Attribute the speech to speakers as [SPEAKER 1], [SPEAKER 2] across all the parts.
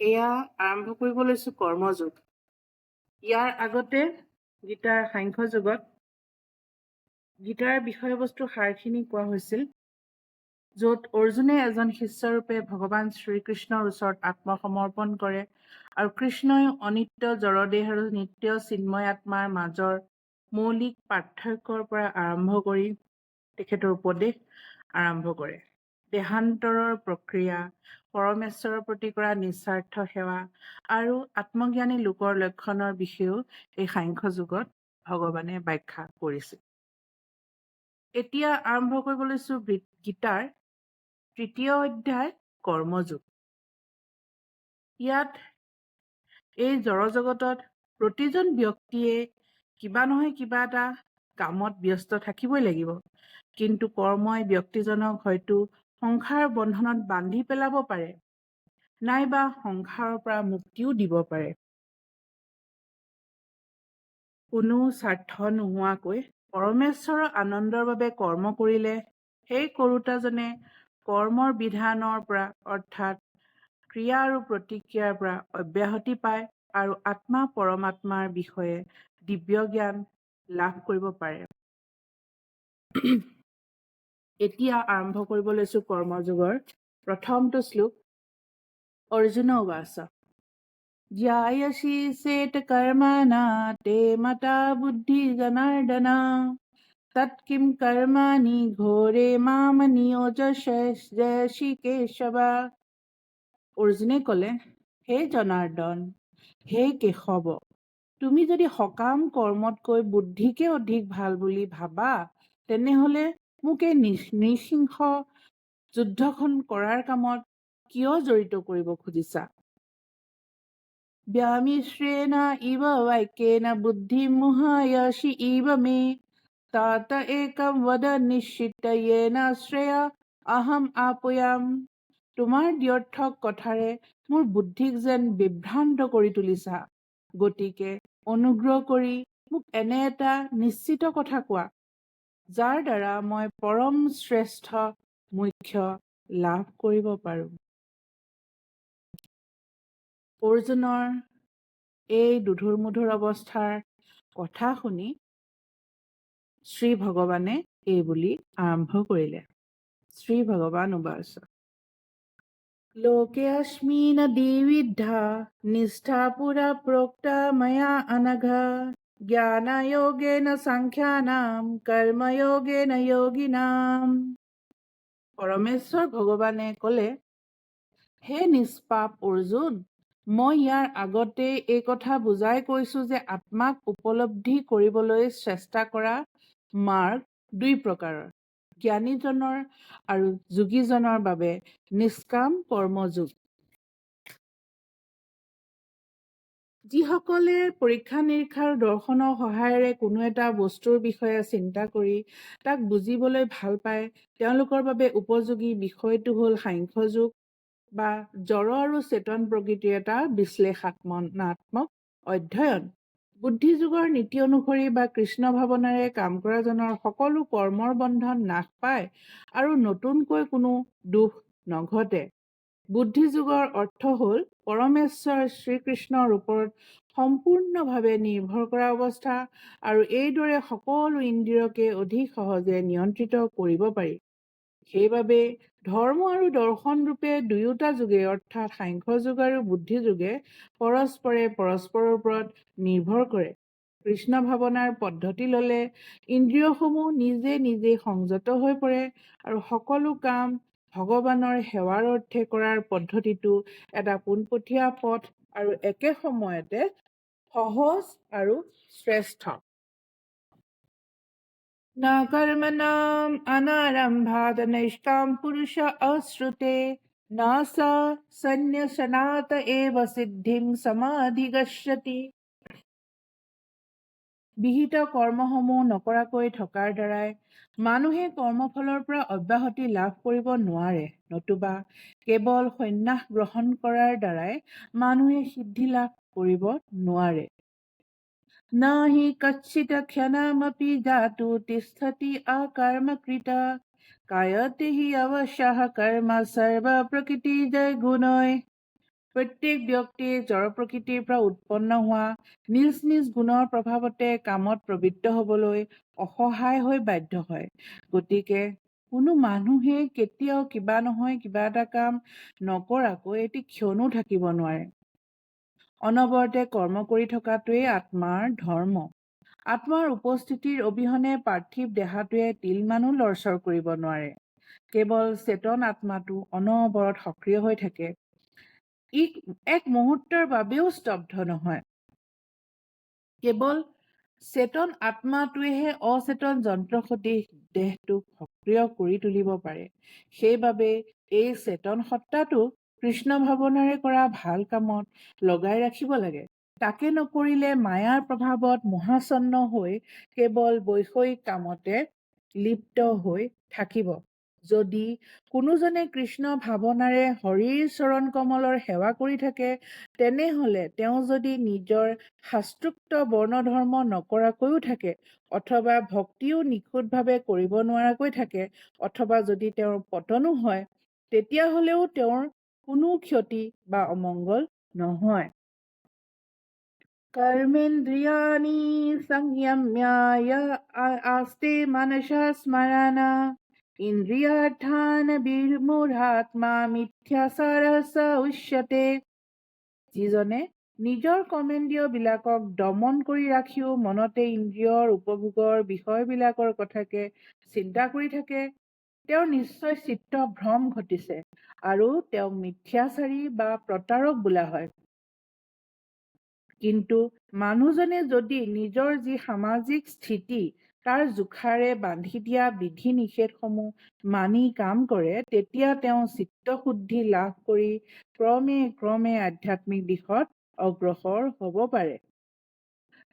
[SPEAKER 1] এয়া আৰম্ভ কৰিব লৈছো কৰ্মযোগ। ইয়াৰ আগতে গীতাৰ সাংখ্য যুগত গীতাৰ বিষয়বস্তু সাৰখিনি কোৱা হৈছিল য'ত অৰ্জুনে এজন শিষ্যৰূপে ভগৱান শ্ৰীকৃষ্ণৰ ওচৰত আত্মসমৰ্পণ কৰে আৰু কৃষ্ণই অনিত্য জড়দেহ আৰু নিত্য চিন্ময় আত্মাৰ মাজৰ মৌলিক পাৰ্থক্যৰ পৰা আৰম্ভ কৰি তেখেতৰ উপদেশ আৰম্ভ কৰে। দেহান্তৰৰ প্ৰক্ৰিয়া পৰমেশ্বৰৰ প্ৰতি কৰা নিস্বাৰ্থ সেৱা আৰু আত্মজ্ঞানী লোকৰ লক্ষণৰ বিষয়েও এই সাংখ্য যুগত ভগৱানে ব্যাখ্যা কৰিছিল। এতিয়া আৰম্ভ কৰিব লৈছো গীতাৰ তৃতীয় অধ্যায় কৰ্মযোগ। ইয়াত এই জড়জগতত প্ৰতিজন ব্যক্তিয়ে কিবা নহয় কিবা এটা কামত ব্যস্ত থাকিবই লাগিব। কিন্তু কৰ্মই ব্যক্তিজনক হয়তো সংসাৰ বন্ধনত বান্ধি পেলাব পাৰে নাইবা সংসাৰৰ পৰা মুক্তিও দিব পাৰে। কোনো স্বাৰ্থ নোহোৱাকৈ পৰমেশ্বৰৰ আনন্দৰ বাবে কৰ্ম কৰিলে সেই কৰোতাজনে কৰ্মৰ বিধানৰ পৰা অৰ্থাৎ ক্ৰিয়া আৰু প্ৰতিক্ৰিয়াৰ পৰা অব্যাহতি পায় আৰু আত্মা পৰমাত্মাৰ বিষয়ে দিব্য জ্ঞান লাভ কৰিব পাৰে। এতিয়া আৰম্ভ কৰিব লৈছো কৰ্মযোগৰ প্ৰথমটো শ্লোক অৰ্জুন উবাচ জ্যায়সী চেত কৰ্মানা তে মতা বুদ্ধি জনাৰ্দনা। তৎকিম কৰ্মাণি ঘোৰে মাম নিয়োজসি কেশৱা অৰ্জুনে ক'লে হে জনাৰ্দন হে কেশৱ তুমি যদি সকাম কৰ্মতকৈ বুদ্ধিকে অধিক ভাল বুলি ভাবা তেনেহলে মোক এই নৃসিংহ যুদ্ধখন কৰাৰ কামত কিয় জড়িত কৰিব খুজিছা? ব্যামিশ্ৰেণ ইব বাক্যেন বুদ্ধি মোহায়সি ইব মে। তাত একম বদ নিশ্চিত শ্ৰেয়া। আহম আপয়াম। তোমাৰ ব্যৰ্থক কথাৰে মোৰ বুদ্ধিক যেন বিভ্ৰান্ত কৰি তুলিছা। গতিকে অনুগ্ৰহ কৰি মোক এনে এটা নিশ্চিত কথা কোৱা। যাৰ দ্বাৰা মই পৰম শ্ৰেষ্ঠ মুখ্য লাভ কৰিব পাৰোঁ। অৰ্জুনৰ এই দুধুৰ মুধুৰ অৱস্থাৰ কথা শুনি শ্ৰী ভগৱানে এই বুলি আৰম্ভ কৰিলে। শ্ৰী ভগৱান উবাচ। লোকে অস্মিন দ্বিবিধা নিষ্ঠা পুৰা প্ৰোক্তা ময়া অনঘা জ্ঞানয়োগেন সাংখ্যানাম কৰ্ময়োগেন যোগিনাম পৰমেশ্বৰ ভগৱানে ক'লে হে নিষ্পাপ অৰ্জুন মই ইয়াৰ আগতেই এই কথা বুজাই কৈছো যে আত্মাক উপলব্ধি কৰিবলৈ চেষ্টা কৰা মাৰ্গ দুই প্ৰকাৰৰ জ্ঞানীজনৰ আৰু যোগীজনৰ বাবে নিষ্কাম কৰ্মযোগ। যিসকলে পৰীক্ষা নিৰীক্ষাৰ দৰ্শনৰ সহায়েৰে কোনো এটা বস্তুৰ বিষয়ে চিন্তা কৰি তাক বুজিবলৈ ভাল পায় তেওঁলোকৰ বাবে উপযোগী বিষয়টো হ'ল সাংখ্যযোগ বা জড় আৰু চেতন প্ৰকৃতিৰ এটা বিশ্লেষাত্মনাত্মক অধ্যয়ন। বুদ্ধিযোগৰ নীতি অনুসৰি বা কৃষ্ণ ভাৱনাৰে কাম কৰাজনৰ সকলো কৰ্মৰ বন্ধন নাশ পায় আৰু নতুনকৈ কোনো দুখ নঘটে। বুদ্ধিযোগৰ অৰ্থ হ'ল পৰমেশ্বৰ শ্ৰীকৃষ্ণৰ ওপৰত সম্পূৰ্ণভাৱে নিৰ্ভৰ কৰা অৱস্থা আৰু এইদৰে সকলো ইন্দ্ৰিয়কে অধিক সহজে নিয়ন্ত্ৰিত কৰিব পাৰি। সেইবাবে ধৰ্ম আৰু দৰ্শন ৰূপে দুয়োটা যুগে অৰ্থাৎ সাংখ্য যুগ আৰু বুদ্ধি যুগে পৰস্পৰে পৰস্পৰৰ ওপৰত নিৰ্ভৰ কৰে। কৃষ্ণ ভাৱনাৰ পদ্ধতি ললে ইন্দ্ৰিয়সমূহ নিজে নিজে সংযত হৈ পৰে আৰু সকলো কাম ভগৱানৰ সেৱাৰ অৰ্থে কৰাৰ পদ্ধতিটো এটা পোনপটীয়া পথ আৰু একে সময়তে সহজ আৰু শ্ৰেষ্ঠ। ন কৰ্মণাম অনাৰম্ভাত নৈষ্কাম পুৰুষ অশ্ৰুতে ন স সমাধিগচ্ছতি বিহিত কৰ্মসমূহ নকৰাকৈ থকাৰ দ্বাৰাই মানুহে কৰ্মফলৰ পৰা অব্যাহতি লাভ কৰিব নোৱাৰে। নতুবা কেৱল সন্ন্যাস গ্ৰহণ কৰাৰ দ্বাৰাই মানুহে সিদ্ধি লাভ কৰিব নোৱাৰে। নাহি কচ্ছিত ক্ষণমপি জাতু তিষ্ঠতি অকৰ্মকৃত কায়তে হি কৰ্ম সৰ্ব প্ৰকৃতি জয় গুণয় প্ৰত্যেক ব্যক্তি জড় প্ৰকৃতিৰ পৰা উৎপন্ন হোৱা নিজ নিজ গুণৰ প্ৰভাৱতে কামত প্ৰবৃত্ত হবলৈ অসহায় হৈ বাধ্য হয়। গতিকে কোনো মানুহে কেতিয়াও কিবা নহয় কিবা এটা কাম নকৰাকৈ এটি ক্ষণো থাকিব নোৱাৰে। অনবৰতে কৰ্ম কৰি থকাটোৱেই আত্মাৰ ধৰ্ম। আত্মাৰ উপস্থিতিৰ অবিহনে পাৰ্থিৱ দেহাটোৱে তিলমানো লৰচৰ কৰিব নোৱাৰে। কেৱল চেতন আত্মাটো অনবৰত সক্ৰিয় হৈ থাকে। ই এক মুহূৰ্তৰ বাবেও স্তব্ধ নহয়। কেৱল চেতন আত্মাটোৱেহে অচেতন যন্ত্ৰ সদৃশ দেহটোক সক্ৰিয় কৰি তুলিব পাৰে। সেইবাবে এই চেতন সত্তাটোক কৃষ্ণ ভাৱনাৰে কৰা ভাল কামত লগাই ৰাখিব লাগে। তাকে নকৰিলে মায়াৰ প্ৰভাৱত মহাচন্ন হৈ কেৱল বৈষয়িক কামতে লিপ্ত হৈ থাকিব। যদি কোনোজনে কৃষ্ণ ভাৱনাৰে হৰিৰ চৰণ কমলৰ সেৱা কৰি থাকে তেনেহলে তেওঁ যদি নিজৰ শাস্ত্ৰোক্ত বৰ্ণ ধৰ্ম নকৰাকৈও থাকে অথবা ভক্তিও নিখুঁতভাৱে কৰিব নোৱাৰাকৈ থাকে অথবা যদি তেওঁৰ পতনো হয় তেতিয়াহলেও তেওঁৰ কোনো ক্ষতি বা অমংগল নহয়। কৰ্মেন্দ্ৰিয়াণি সংযম্য আস্তে মানস স্মৰণ। ইন্দ্ৰিয়াৰ্থান উচ্যতে যিজনে নিজৰ কৰ্মেন্দ্ৰিয়বিলাকক দমন কৰি ৰাখিও মনতে ইন্দ্ৰিয়ৰ উপভোগৰ বিষয়বিলাকৰ কথাকে চিন্তা কৰি থাকে তেওঁৰ নিশ্চয় চিত্ত ভ্ৰম ঘটিছে আৰু তেওঁক মিথ্যাচাৰী বা প্ৰতাৰক বোলা হয়। কিন্তু মানুহজনে যদি নিজৰ যি সামাজিক স্থিতি তাৰ জোখাৰে বান্ধি দিয়া বিধি নিষেধসমূহ মানি কাম কৰে তেতিয়া তেওঁ চিত্তশুদ্ধি লাভ কৰি ক্ৰমে ক্ৰমে আধ্যাত্মিক দিশত অগ্ৰসৰ হ'ব পাৰে।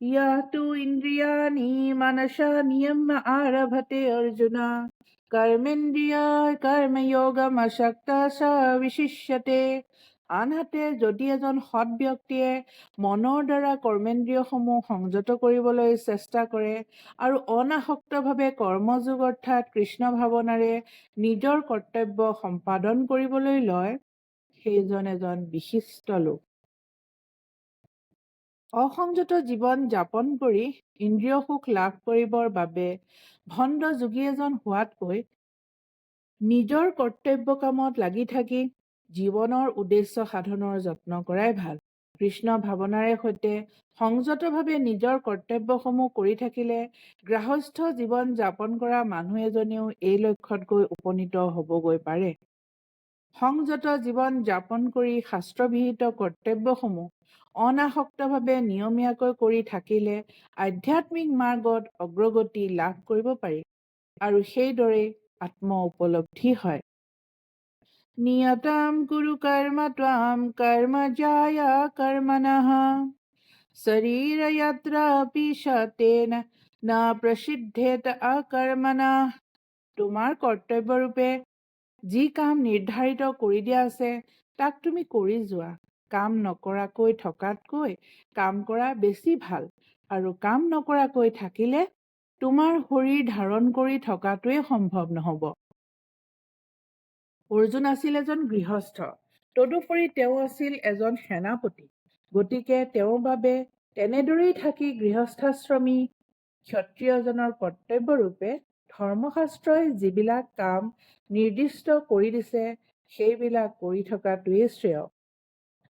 [SPEAKER 1] ইয়াতো ইন্দ্ৰিয়াণি মানসা নিয়ম আৰভতে অৰ্জুন। কৰ্মেন্দ্ৰিয় কৰ্ময়োগম স বিশিষ্যতে। আনহাতে যদি এজন সৎ ব্যক্তিয়ে মনৰ দ্বাৰা কৰ্মেন্দ্ৰিয়সমূহ সংযত কৰিবলৈ চেষ্টা কৰে আৰু অনাসক্তভাৱে কৰ্মযোগ অৰ্থাৎ কৃষ্ণ ভাৱনাৰে নিজৰ কৰ্তব্য সম্পাদন কৰিবলৈ লয় সেইজন এজন বিশিষ্ট লোক। অসংযত জীৱন যাপন কৰি ইন্দ্ৰিয় সুখ লাভ কৰিবৰ বাবে ভণ্ড যোগী এজন হোৱাতকৈ নিজৰ কৰ্তব্য কামত লাগি থাকি জীৱনৰ উদ্দেশ্য সাধনৰ যত্ন কৰাই ভাল। কৃষ্ণ ভাৱনাৰে সৈতে সংযতভাৱে নিজৰ কৰ্তব্যসমূহ কৰি থাকিলে গৃহস্থ জীৱন যাপন কৰা মানুহ এজনেও এই লক্ষ্যত গৈ উপনীত হবগৈ পাৰে। সংযত জীৱন যাপন কৰি শাস্ত্ৰবিহিত কৰ্তব্যসমূহ অনাসক্তভাৱে নিয়মীয়াকৈ কৰি থাকিলে আধ্যাত্মিক মাৰ্গত অগ্ৰগতি লাভ কৰিব পাৰি আৰু সেইদৰেই আত্ম উপলব্ধি হয়। কুৰু কৰ্ম ত্বাম কৰ্ম জায় কৰ্মণঃ শৰীৰ যত্ৰাপি সতেন ন প্ৰসিদ্ধেত অকৰ্মণঃ তোমাৰ কৰ্তব্য ৰূপে যি কাম নিৰ্ধাৰিত কৰি দিয়া আছে তাক তুমি কৰি যোৱা। কাম নকৰাকৈ থকাতকৈ কাম কৰা বেছি ভাল। আৰু কাম নকৰাকৈ থাকিলে তোমাৰ শৰীৰ ধাৰণ কৰি থকাটোৱে সম্ভৱ নহব। অৰ্জুন আছিল এজন গৃহস্থ। তদুপৰি তেওঁ আছিল এজন সেনাপতি। গতিকে তেওঁৰ বাবে তেনেদৰেই থাকি গৃহস্থাশ্ৰমী ক্ষত্ৰিয়জনৰ কৰ্তব্য ৰূপে ধৰ্মশাস্ত্ৰই যিবিলাক কাম নিৰ্দিষ্ট কৰি দিছে সেইবিলাক কৰি থকাটোৱেই শ্ৰেয়।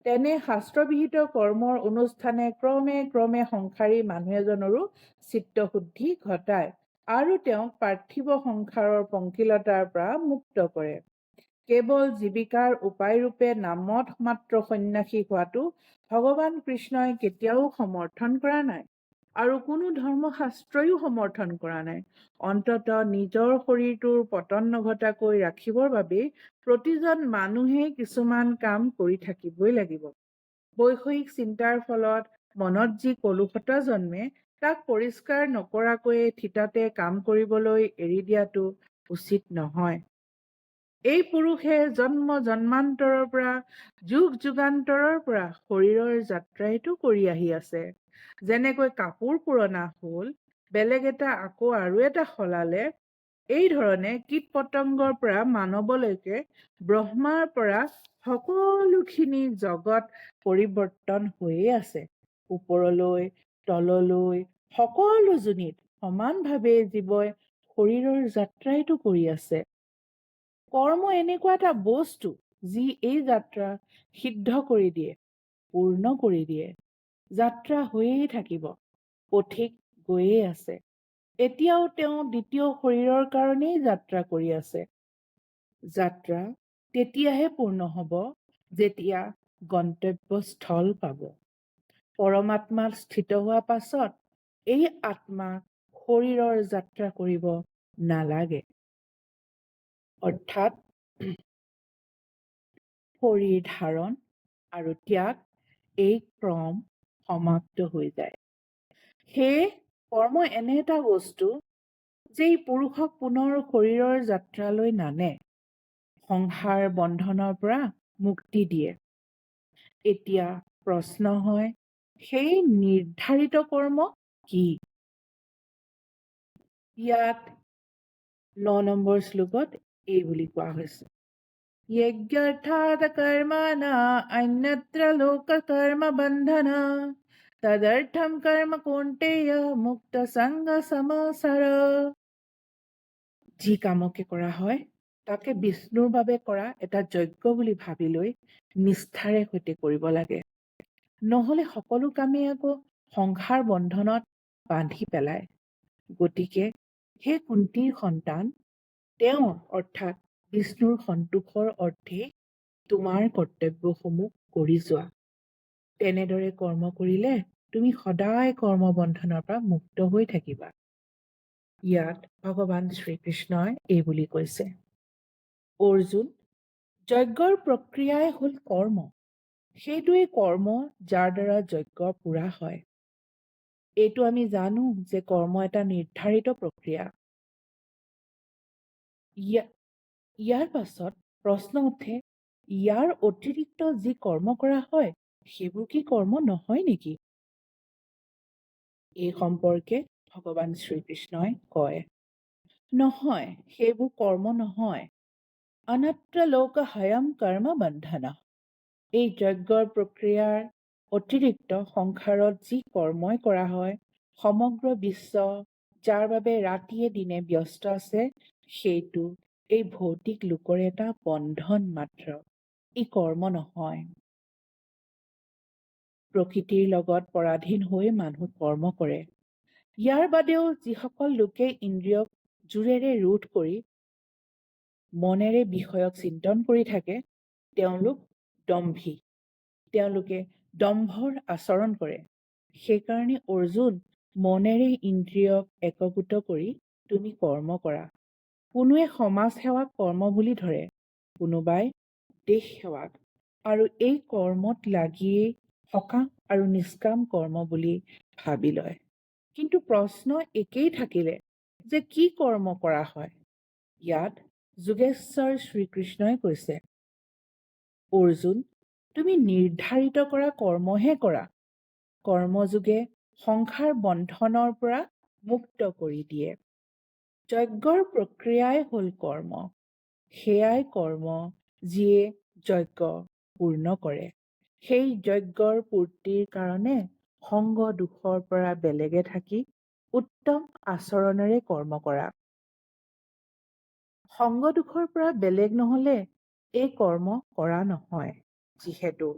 [SPEAKER 1] তেনে শাস্ত্ৰবিহিত কৰ্মৰ অনুষ্ঠানে ক্ৰমে ক্ৰমে সংসাৰী মানুহ এজনৰো চিত্তশুদ্ধি ঘটায় আৰু তেওঁক পাৰ্থিৱ সংসাৰৰ পংকিলতাৰ পৰা মুক্ত কৰে। কেৱল জীৱিকাৰ উপায় ৰূপে নামত মাত্ৰ সন্যাসী হোৱাটো ভগৱান কৃষ্ণই কেতিয়াও সমৰ্থন কৰা নাই আৰু কোনো ধৰ্মশাস্ত্ৰয়ো সমৰ্থন কৰা নাই। অন্তত নিজৰ শৰীৰটোৰ পতন নঘটাকৈ ৰাখিবৰ বাবেই প্ৰতিজন মানুহেই কিছুমান কাম কৰি থাকিবই লাগিব। বৈষয়িক চিন্তাৰ ফলত মনত যি কলুষতা জন্মে তাক পৰিষ্কাৰ নকৰাকৈয়ে থিতাতে কাম কৰিবলৈ এৰি দিয়াটো উচিত নহয়। এই পুৰুষে জন্ম জন্মান্তৰৰ পৰা যুগ যুগান্তৰৰ পৰা শৰীৰৰ যাত্ৰাইতো কৰি আহি আছে। যেনেকৈ কাপোৰ পুৰণা হল বেলেগ এটা আকৌ আৰু এটা সলালে এই ধৰণে কীট পতংগৰ পৰা মানৱলৈকে ব্ৰহ্মাৰ পৰা সকলোখিনি জগত পৰিৱৰ্তন হৈয়ে আছে। ওপৰলৈ তললৈ সকলো যোনিত সমানভাৱে জীৱই শৰীৰৰ যাত্ৰাইতো কৰি আছে। কৰ্ম এনেকুৱা এটা বস্তু যি এই যাত্ৰা সিদ্ধ কৰি দিয়ে পূৰ্ণ কৰি দিয়ে। যাত্ৰা হৈয়ে থাকিব পথিক গৈয়ে আছে। এতিয়াও তেওঁ দ্বিতীয় শৰীৰৰ কাৰণেই যাত্ৰা কৰি আছে। যাত্ৰা তেতিয়াহে পূৰ্ণ হ'ব যেতিয়া গন্তব্যস্থল পাব। পৰমাত্মাত স্থিত হোৱা পাছত এই আত্মা শৰীৰৰ যাত্ৰা কৰিব নালাগে। অৰ্থাৎ শৰীৰ ধাৰণ আৰু ত্যাগ এই ক্ৰম সমাপ্ত হৈ যায়। সেয়ে কৰ্ম এনে এটা বস্তু যে ই পুৰুষক পুনৰ শৰীৰৰ যাত্ৰালৈ নানে সংসাৰ বন্ধনৰ পৰা মুক্তি দিয়ে। এতিয়া প্ৰশ্ন হয় সেই নিৰ্ধাৰিত কৰ্ম কি? ইয়াত ন নম্বৰ শ্লোকত এই বুলি কোৱা হৈছে অন্যত্ৰ লোক কৰ্ম বন্ধন তদৰ্থম কৰ্ম মুক্ত সংগ যি কামকে কৰা হয় তাকে বিষ্ণুৰ বাবে কৰা এটা যজ্ঞ বুলি ভাবি লৈ নিষ্ঠাৰে সৈতে কৰিব লাগে। নহ'লে সকলো কামেই আকৌ সংসাৰ বন্ধনত বান্ধি পেলায়। গতিকে সেই কুন্তীৰ সন্তান তেওঁৰ অৰ্থাৎ বিষ্ণুৰ সন্তোষৰ অৰ্থে তোমাৰ কৰ্তব্যসমূহ কৰি যোৱা। তেনেদৰে কৰ্ম কৰিলে তুমি সদায় কৰ্মবন্ধনৰ পৰা মুক্ত হৈ থাকিবা। ইয়াত ভগৱান শ্ৰীকৃষ্ণই এই বুলি কৈছে। অৰ্জুন যজ্ঞৰ প্ৰক্ৰিয়াই হ'ল কৰ্ম। সেইটোৱেই কৰ্ম যাৰ দ্বাৰা যজ্ঞ পুৰা হয়। এইটো আমি জানো যে কৰ্ম এটা নিৰ্ধাৰিত প্ৰক্ৰিয়া। ইয়াৰ পাছত প্ৰশ্ন উঠে ইয়াৰ অতিৰিক্ত যি কৰ্ম কৰা হয় সেইবোৰ কি কৰ্ম নহয় নেকি? এই সম্পৰ্কে ভগৱান শ্ৰীকৃষ্ণই কয় নহয় সেইবোৰ কৰ্ম নহয়। অনত্ৰ লোক হয়ম কৰ্ম বন্ধন। এই যজ্ঞৰ প্ৰক্ৰিয়াৰ অতিৰিক্ত সংসাৰত যি কৰ্মই কৰা হয় সমগ্ৰ বিশ্ব যাৰ বাবে ৰাতিয়ে দিনে ব্যস্ত আছে সেইটো এই ভৌতিক লোকৰ এটা বন্ধন মাত্ৰ। ই কৰ্ম নহয়। প্ৰকৃতিৰ লগত পৰাধীন হৈ মানুহ কৰ্ম কৰে। ইয়াৰ বাদেও যিসকল লোকে ইন্দ্ৰিয়ক জোৰেৰে ৰোধ কৰি মনেৰে বিষয়ক চিন্তন কৰি থাকে তেওঁলোক দম্ভী। তেওঁলোকে দম্ভৰ আচৰণ কৰে। সেইকাৰণে অৰ্জুন মনেৰে ইন্দ্ৰিয়ক একগোট কৰি তুমি কৰ্ম কৰা। কোনোৱে সমাজ সেৱাক কৰ্ম বুলি ধৰে কোনোবাই দেশ সেৱাক। আৰু এই কৰ্মত লাগিয়েই সকাম আৰু নিষ্কাম কৰ্ম বুলি ভাবি লয়। কিন্তু প্ৰশ্ন একেই থাকিলে যে কি কৰ্ম কৰা হয়? ইয়াত যোগেশ্বৰ শ্ৰীকৃষ্ণই কৈছে অৰ্জুন তুমি নিৰ্ধাৰিত কৰা কৰ্মহে কৰা। কৰ্মযোগে সংসাৰ বন্ধনৰ পৰা মুক্ত কৰি দিয়ে। যজ্ঞৰ প্ৰক্ৰিয়াই হ'ল কৰ্ম। সেয়াই কৰ্ম যিয়ে যজ্ঞ পূৰ্ণ কৰে। সেই যজ্ঞৰ পূৰ্তিৰ কাৰণে সংগ দুখৰ পৰা বেলেগে থাকি উত্তম আচৰণেৰে কৰ্ম কৰা। সংগ দুখৰ পৰা বেলেগ নহলে এই কৰ্ম কৰা নহয় যিহেতু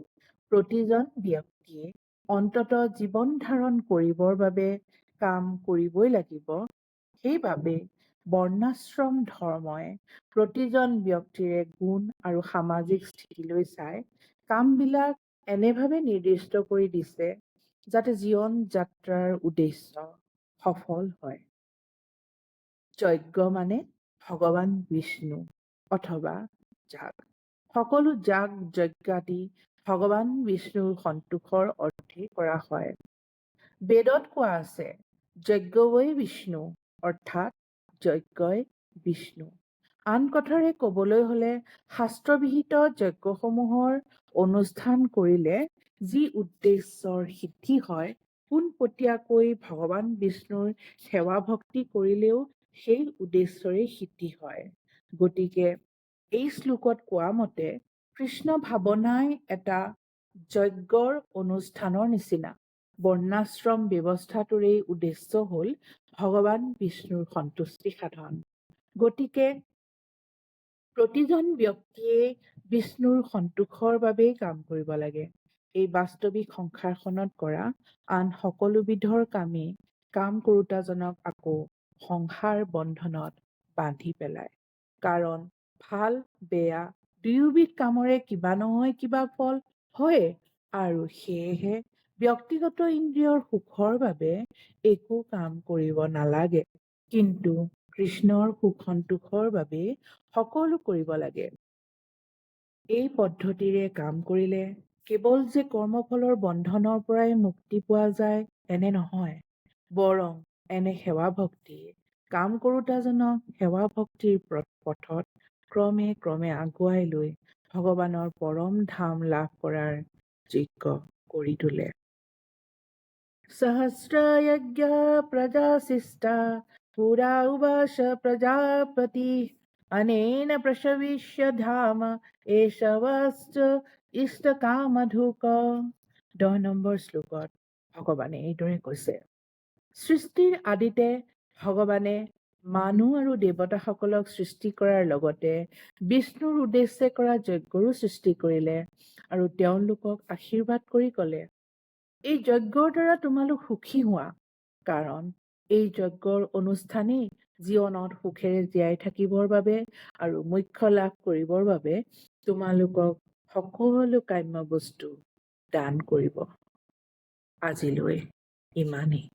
[SPEAKER 1] প্ৰতিজন ব্যক্তিয়ে অন্তত জীৱন ধাৰণ কৰিবৰ বাবে কাম কৰিবই লাগিব। সেইবাবে বৰ্ণাশ্ৰম ধৰ্মই প্ৰতিজন ব্যক্তিৰে গুণ আৰু সামাজিক স্থিতিলৈ চাই কামবিলাক এনেভাৱে নিৰ্দিষ্ট কৰি দিছে যাতে জীৱন যাত্ৰাৰ উদ্দেশ্য সফল হয়। যজ্ঞ মানে ভগৱান বিষ্ণু অথবা যাগ। সকলো যাগ যজ্ঞাদি ভগৱান বিষ্ণুৰ সন্তোষৰ অৰ্থে কৰা হয়। বেদত কোৱা আছে যজ্ঞই বিষ্ণু অৰ্থাৎ যজ্ঞই বিষ্ণু। আন কথাৰে ক'বলৈ হ'লে শাস্ত্ৰবিহিত যজ্ঞসমূহৰ অনুষ্ঠান কৰিলে যি উদ্দেশ্যৰ সিদ্ধি হয় পোনপটীয়াকৈ ভগৱান বিষ্ণুৰ সেৱা ভক্তি কৰিলেও সেই উদ্দেশ্যৰে সিদ্ধি হয়। গতিকে এই শ্লোকত কোৱা মতে কৃষ্ণ ভাৱনাই এটা যজ্ঞৰ অনুষ্ঠানৰ নিচিনা। বৰ্ণাশ্ৰম ব্যৱস্থাটোৰেই উদ্দেশ্য হ'ল ভগৱান বিষ্ণুৰ সন্তুষ্টি সাধন। গতিকে প্ৰতিজন ব্যক্তিয়ে বিষ্ণুৰ সন্তোষৰ বাবেই কাম কৰিব লাগে। এই বাস্তৱিক সংসাৰখনত কৰা আন সকলোবিধৰ কামেই কাম কৰোতাজনক আকৌ সংসাৰ বন্ধনত বান্ধি পেলায়। কাৰণ ভাল বেয়া দুয়োবিধ কামৰে কিবা নহয় কিবা ফল হয় আৰু সেয়েহে ব্যক্তিগত ইন্দ্ৰিয়ৰ সুখৰ বাবে একো কাম কৰিব নালাগে। কিন্তু কৃষ্ণৰ সুখ সন্তোষৰ বাবে সকলো কৰিব লাগে। এই পদ্ধতিৰে কাম কৰিলে কেৱল যে কৰ্মফলৰ বন্ধনৰ পৰাই মুক্তি পোৱা যায় এনে নহয়। বৰং এনে সেৱা ভক্তি কাম কৰোতাজনক সেৱা ভক্তিৰ পথত ক্ৰমে ক্ৰমে আগুৱাই লৈ ভগৱানৰ পৰম ধাম লাভ কৰাৰ যোগ্য কৰি তোলে। সহস্ৰযজ্ঞ প্ৰজাশিষ্টা পুৰা উবাস প্ৰজাপতি অনেন প্ৰসবিষ্য ধাম এষবশ্চ ইষ্টকামধুক দহ নম্বৰ শ্লোকত ভগৱানে এইদৰে কৈছে। সৃষ্টিৰ আদিতে ভগৱানে মানুহ আৰু দেৱতাসকলক সৃষ্টি কৰাৰ লগতে বিষ্ণুৰ উদ্দেশ্যে কৰা যজ্ঞৰো সৃষ্টি কৰিলে আৰু তেওঁলোকক আশীৰ্বাদ কৰি ক'লে। এই যজ্ঞৰ দ্বাৰা তোমালোক সুখী হোৱা। কাৰণ এই যজ্ঞৰ অনুষ্ঠানেই জীৱনত সুখেৰে জীয়াই থাকিবৰ বাবে আৰু মুখ্য লাভ কৰিবৰ বাবে তোমালোকক সকলো কাম্য বস্তু দান কৰিব। আজিলৈ ইমানেই।